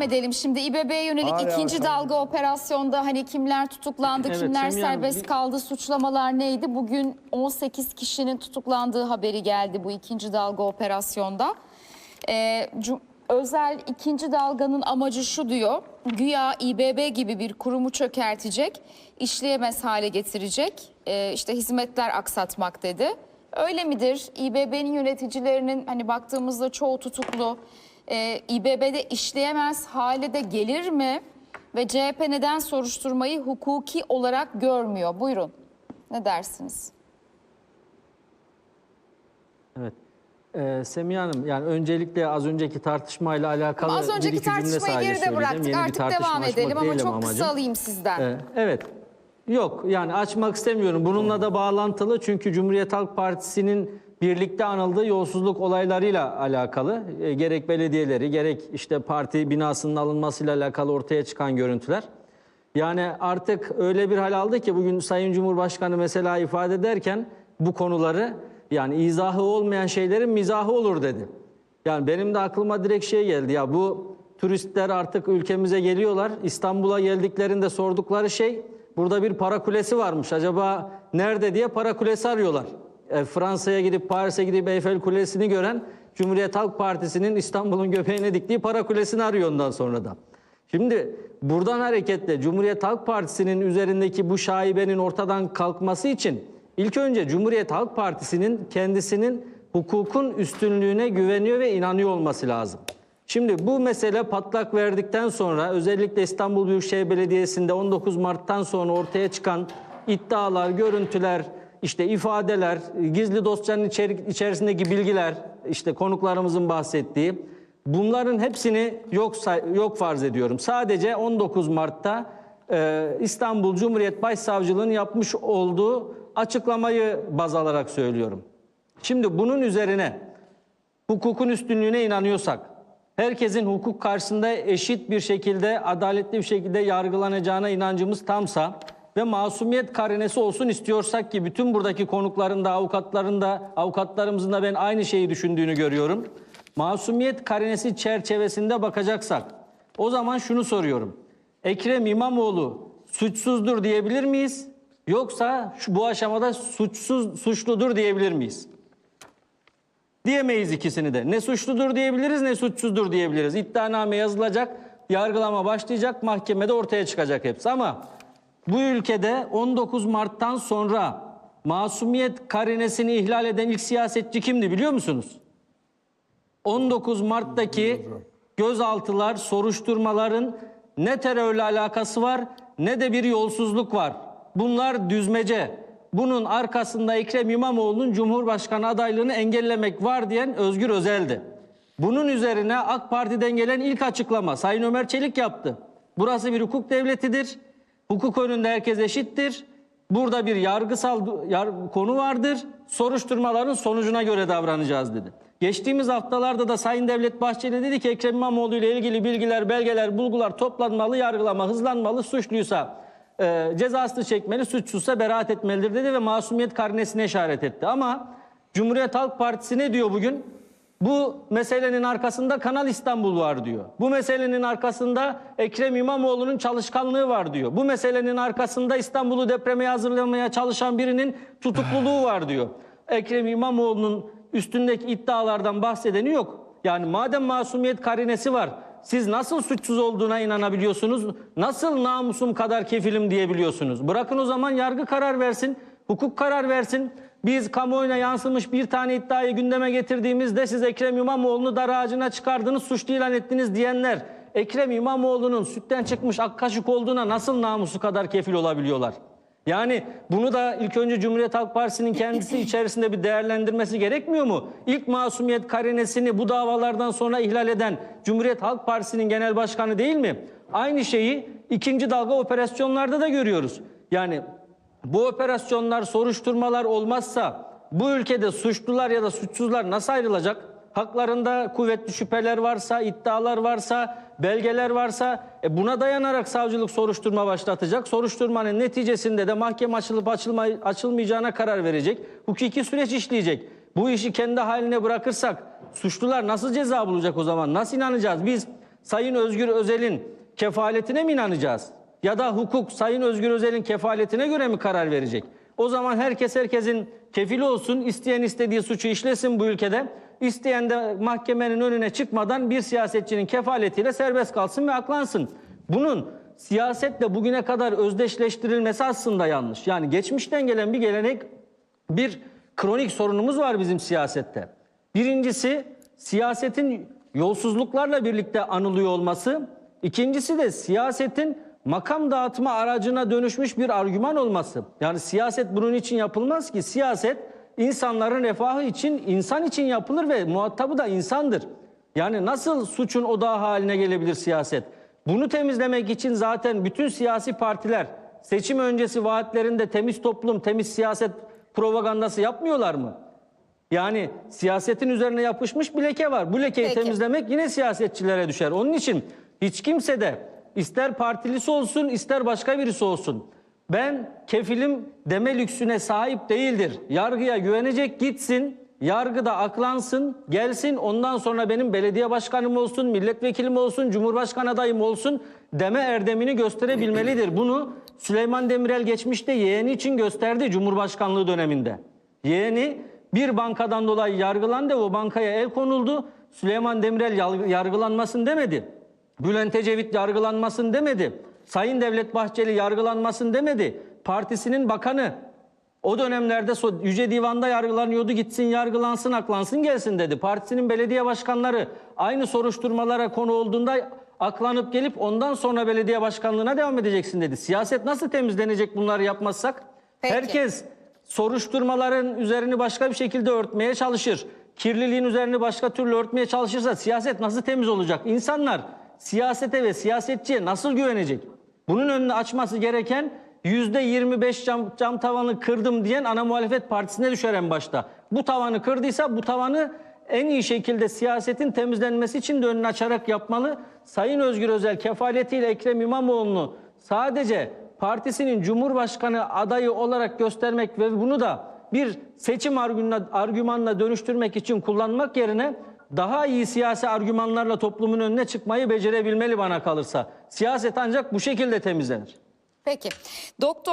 devam edelim. Şimdi İBB'ye yönelik Hala ikinci bakalım. dalga operasyonda hani kimler tutuklandı, Evet, kimler Semih Hanım, serbest bir- kaldı, suçlamalar neydi? Bugün 18 kişinin tutuklandığı haberi geldi bu ikinci dalga operasyonda. Ee, cum- özel ikinci dalganın amacı şu diyor. Güya İBB gibi bir kurumu çökertecek, işleyemez hale getirecek, e, işte hizmetler aksatmak dedi. Öyle midir? İBB'nin yöneticilerinin hani baktığımızda çoğu tutuklu. Ee, İBB'de işleyemez hale de gelir mi? Ve CHP neden soruşturmayı hukuki olarak görmüyor? Buyurun. Ne dersiniz? Evet. Ee, Semiha Hanım yani öncelikle az önceki tartışmayla alakalı Az bir önceki tartışmayı geride bıraktık. Artık devam edelim ama çok amacım. kısa alayım sizden. Ee, evet. Yok yani açmak istemiyorum. Bununla da bağlantılı çünkü Cumhuriyet Halk Partisi'nin birlikte anıldığı yolsuzluk olaylarıyla alakalı e, gerek belediyeleri gerek işte parti binasının alınmasıyla alakalı ortaya çıkan görüntüler. Yani artık öyle bir hal aldı ki bugün Sayın Cumhurbaşkanı mesela ifade ederken bu konuları yani izahı olmayan şeylerin mizahı olur dedi. Yani benim de aklıma direkt şey geldi ya bu turistler artık ülkemize geliyorlar. İstanbul'a geldiklerinde sordukları şey burada bir para kulesi varmış. Acaba nerede diye para kulesi arıyorlar. E, Fransa'ya gidip Paris'e gidip Eyfel Kulesi'ni gören Cumhuriyet Halk Partisi'nin İstanbul'un göbeğine diktiği para kulesini arıyor ondan sonra da. Şimdi buradan hareketle Cumhuriyet Halk Partisi'nin üzerindeki bu şaibenin ortadan kalkması için ilk önce Cumhuriyet Halk Partisi'nin kendisinin hukukun üstünlüğüne güveniyor ve inanıyor olması lazım. Şimdi bu mesele patlak verdikten sonra özellikle İstanbul Büyükşehir Belediyesi'nde 19 Mart'tan sonra ortaya çıkan iddialar, görüntüler, işte ifadeler, gizli dosyanın içerik, içerisindeki bilgiler, işte konuklarımızın bahsettiği Bunların hepsini yok yok farz ediyorum. Sadece 19 Mart'ta e, İstanbul Cumhuriyet Başsavcılığı'nın yapmış olduğu açıklamayı baz alarak söylüyorum. Şimdi bunun üzerine hukukun üstünlüğüne inanıyorsak, herkesin hukuk karşısında eşit bir şekilde, adaletli bir şekilde yargılanacağına inancımız tamsa ve masumiyet karinesi olsun istiyorsak ki bütün buradaki konukların da avukatların da avukatlarımızın da ben aynı şeyi düşündüğünü görüyorum. Masumiyet karinesi çerçevesinde bakacaksak o zaman şunu soruyorum. Ekrem İmamoğlu suçsuzdur diyebilir miyiz? Yoksa şu, bu aşamada suçsuz suçludur diyebilir miyiz? Diyemeyiz ikisini de. Ne suçludur diyebiliriz ne suçsuzdur diyebiliriz. İddianame yazılacak, yargılama başlayacak, mahkemede ortaya çıkacak hepsi. Ama bu ülkede 19 Mart'tan sonra masumiyet karinesini ihlal eden ilk siyasetçi kimdi biliyor musunuz? 19 Mart'taki gözaltılar, soruşturmaların ne terörle alakası var ne de bir yolsuzluk var. Bunlar düzmece. Bunun arkasında Ekrem İmamoğlu'nun Cumhurbaşkanı adaylığını engellemek var diyen Özgür Özel'di. Bunun üzerine AK Parti'den gelen ilk açıklama Sayın Ömer Çelik yaptı. Burası bir hukuk devletidir. Hukuk önünde herkes eşittir. Burada bir yargısal yar- konu vardır. Soruşturmaların sonucuna göre davranacağız dedi. Geçtiğimiz haftalarda da Sayın Devlet Bahçeli dedi ki Ekrem İmamoğlu ile ilgili bilgiler, belgeler, bulgular toplanmalı, yargılama hızlanmalı, suçluysa e, cezasını çekmeli, suçsuzsa beraat etmelidir dedi ve masumiyet karnesine işaret etti. Ama Cumhuriyet Halk Partisi ne diyor bugün? Bu meselenin arkasında Kanal İstanbul var diyor. Bu meselenin arkasında Ekrem İmamoğlu'nun çalışkanlığı var diyor. Bu meselenin arkasında İstanbul'u depreme hazırlamaya çalışan birinin tutukluluğu var diyor. Ekrem İmamoğlu'nun üstündeki iddialardan bahsedeni yok. Yani madem masumiyet karinesi var, siz nasıl suçsuz olduğuna inanabiliyorsunuz? Nasıl namusum kadar kefilim diyebiliyorsunuz? Bırakın o zaman yargı karar versin, hukuk karar versin. Biz kamuoyuna yansımış bir tane iddiayı gündeme getirdiğimizde siz Ekrem İmamoğlu'nu dar ağacına çıkardınız, suçlu ilan ettiniz diyenler Ekrem İmamoğlu'nun sütten çıkmış ak kaşık olduğuna nasıl namusu kadar kefil olabiliyorlar? Yani bunu da ilk önce Cumhuriyet Halk Partisi'nin kendisi içerisinde bir değerlendirmesi gerekmiyor mu? İlk masumiyet karinesini bu davalardan sonra ihlal eden Cumhuriyet Halk Partisi'nin genel başkanı değil mi? Aynı şeyi ikinci dalga operasyonlarda da görüyoruz. Yani bu operasyonlar, soruşturmalar olmazsa bu ülkede suçlular ya da suçsuzlar nasıl ayrılacak? Haklarında kuvvetli şüpheler varsa, iddialar varsa, belgeler varsa e buna dayanarak savcılık soruşturma başlatacak. Soruşturmanın neticesinde de mahkeme açılıp açılma, açılmayacağına karar verecek. Hukuki süreç işleyecek. Bu işi kendi haline bırakırsak suçlular nasıl ceza bulacak o zaman? Nasıl inanacağız? Biz Sayın Özgür Özel'in kefaletine mi inanacağız? Ya da hukuk Sayın Özgür Özel'in kefaletine göre mi karar verecek? O zaman herkes herkesin kefili olsun, isteyen istediği suçu işlesin bu ülkede. İsteyen de mahkemenin önüne çıkmadan bir siyasetçinin kefaletiyle serbest kalsın ve aklansın. Bunun siyasetle bugüne kadar özdeşleştirilmesi aslında yanlış. Yani geçmişten gelen bir gelenek, bir kronik sorunumuz var bizim siyasette. Birincisi siyasetin yolsuzluklarla birlikte anılıyor olması. İkincisi de siyasetin makam dağıtma aracına dönüşmüş bir argüman olması. Yani siyaset bunun için yapılmaz ki. Siyaset insanların refahı için, insan için yapılır ve muhatabı da insandır. Yani nasıl suçun odağı haline gelebilir siyaset? Bunu temizlemek için zaten bütün siyasi partiler seçim öncesi vaatlerinde temiz toplum, temiz siyaset propagandası yapmıyorlar mı? Yani siyasetin üzerine yapışmış bir leke var. Bu lekeyi Peki. temizlemek yine siyasetçilere düşer. Onun için hiç kimse de ister partilisi olsun ister başka birisi olsun ben kefilim deme lüksüne sahip değildir. Yargıya güvenecek gitsin, yargıda aklansın, gelsin ondan sonra benim belediye başkanım olsun, milletvekilim olsun, cumhurbaşkanı adayım olsun deme erdemini gösterebilmelidir. Bunu Süleyman Demirel geçmişte yeğeni için gösterdi Cumhurbaşkanlığı döneminde. Yeğeni bir bankadan dolayı yargılandı o bankaya el konuldu. Süleyman Demirel yargılanmasın demedi. Bülent Ecevit yargılanmasın demedi. Sayın Devlet Bahçeli yargılanmasın demedi. Partisinin bakanı o dönemlerde Yüce Divan'da yargılanıyordu gitsin yargılansın aklansın gelsin dedi. Partisinin belediye başkanları aynı soruşturmalara konu olduğunda aklanıp gelip ondan sonra belediye başkanlığına devam edeceksin dedi. Siyaset nasıl temizlenecek bunları yapmazsak? Peki. Herkes soruşturmaların üzerini başka bir şekilde örtmeye çalışır. Kirliliğin üzerini başka türlü örtmeye çalışırsa siyaset nasıl temiz olacak? İnsanlar siyasete ve siyasetçiye nasıl güvenecek? Bunun önünü açması gereken yüzde 25 cam, cam tavanı kırdım diyen ana muhalefet partisine düşer en başta. Bu tavanı kırdıysa bu tavanı en iyi şekilde siyasetin temizlenmesi için de önünü açarak yapmalı. Sayın Özgür Özel kefaletiyle Ekrem İmamoğlu'nu sadece partisinin cumhurbaşkanı adayı olarak göstermek ve bunu da bir seçim argümanına, argümanına dönüştürmek için kullanmak yerine daha iyi siyasi argümanlarla toplumun önüne çıkmayı becerebilmeli bana kalırsa. Siyaset ancak bu şekilde temizlenir. Peki. Doktor